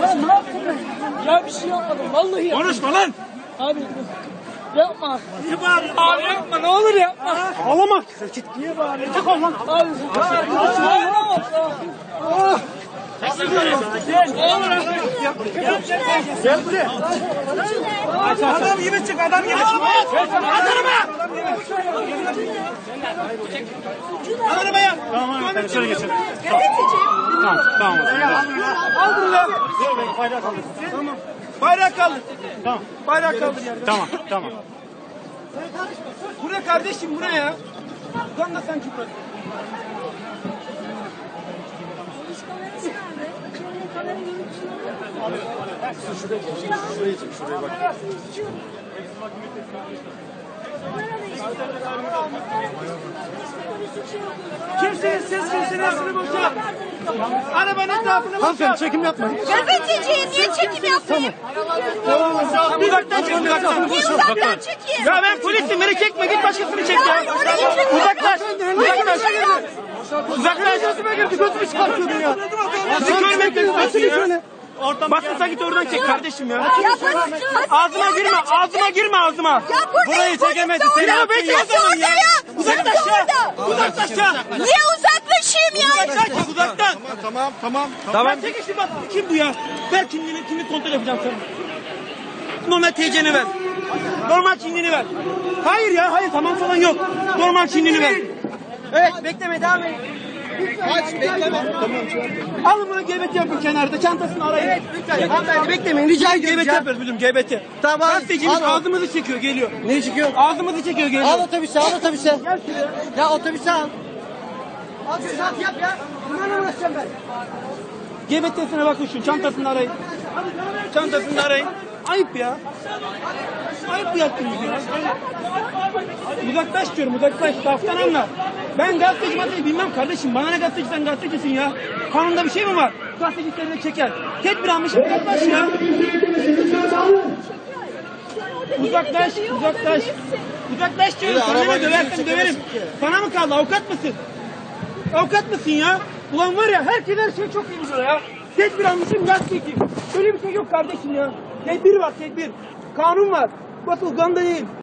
Ya ne yaptın ben? Ya bir şey yapmadım. Vallahi yapmadım. Konuşma lan. Abi yapma. Niye bağırıyorsun? Abi yapma ne olur yapma. Ağlama. Niye bağırıyorsun? Çık lan. Abi ağlama. Adam gibi çık, adam gibi çık. Araba. Al arabaya. Tamam. Şöyle geçelim. Tamam, tamam. Al bunu ya. Bayrak kaldır. Tamam. Bayrak kaldır. Tamam. Bayrak kaldır yerde. Tamam, tamam. Buraya kardeşim buraya. Ulan da sen çık buraya. Kimsenin ses kimsenin aklını boşa. Arabanın etrafını. Hanımefendi çekim yapmayın. Gazeteciyim niye çekim yapmayayım? Uzaktan çek, uzaktan. Niye uzaktan çekeyim? Ya ben polisim, beni çekme, git başkasını çek ya. Ya. Uzaklaş, uzaklaş. Ya. Uzaklaş. Gözüme girdi, gözümü çıkartıyordun ya. Bizi görmek istiyorsun ya. Basınsa git oradan çek kardeşim ya. Ya basın- Ağzıma girme, ağzıma girme ağzıma. Ya Burayı çekemedi, seni orada. yapayım Polis de ya. orada ya. Uzaklaş ya. Uzaklaş ya. Niye ya? Tamam tamam. Tamam. Çek işte bak, kim bu ya? Ver kimliğini, kimi kontrol yapacağım sana. Normal TC'ni ver. Normal kimliğini ver. Hayır ya, hayır tamam falan yok. Normal kimliğini ver. Evet, bekleme, devam et. Kaç bekleme. Tamam. Alın bunu GBT yapın kenarda, çantasını arayın. Evet, lütfen. Hanımefendi beklemeyin, rica ediyorum. GBT yapıyoruz bizim GBT. Tamam. Gazetecimiz Al. ağzımızı çekiyor, geliyor. Ne çıkıyor? Ağzımızı çekiyor, geliyor. Al otobüse al otobüse. Gel şuraya. Ya otobüse al. Al yap ya. Bunlarla uğraşacağım ben. GBT'sine bakın şu çantasını arayın. Çantasını arayın. Ayıp ya. Ayıp bu yaptığınız ya. Uzaklaş diyorum uzaklaş. Laftan anla. Ben gazeteci gazeteci bilmem kardeşim. Bana ne gazeteci sen gazetecisin ya. Kanunda bir şey mi var? Gazeteci seni çeker. Tedbir almış uzaklaş ya. Uzaklaş, uzaklaş. Uzaklaş diyorum. Sana ne döversen döverim. Sana mı kaldı? Avukat mısın? Avukat mısın ya? Ulan var ya herkes her şey çok iyi biliyor ya. Tedbir almışım gazeteciyim. Öyle bir şey yok kardeşim ya. Tedbir var tedbir. Kanun var. Bak Uganda değil.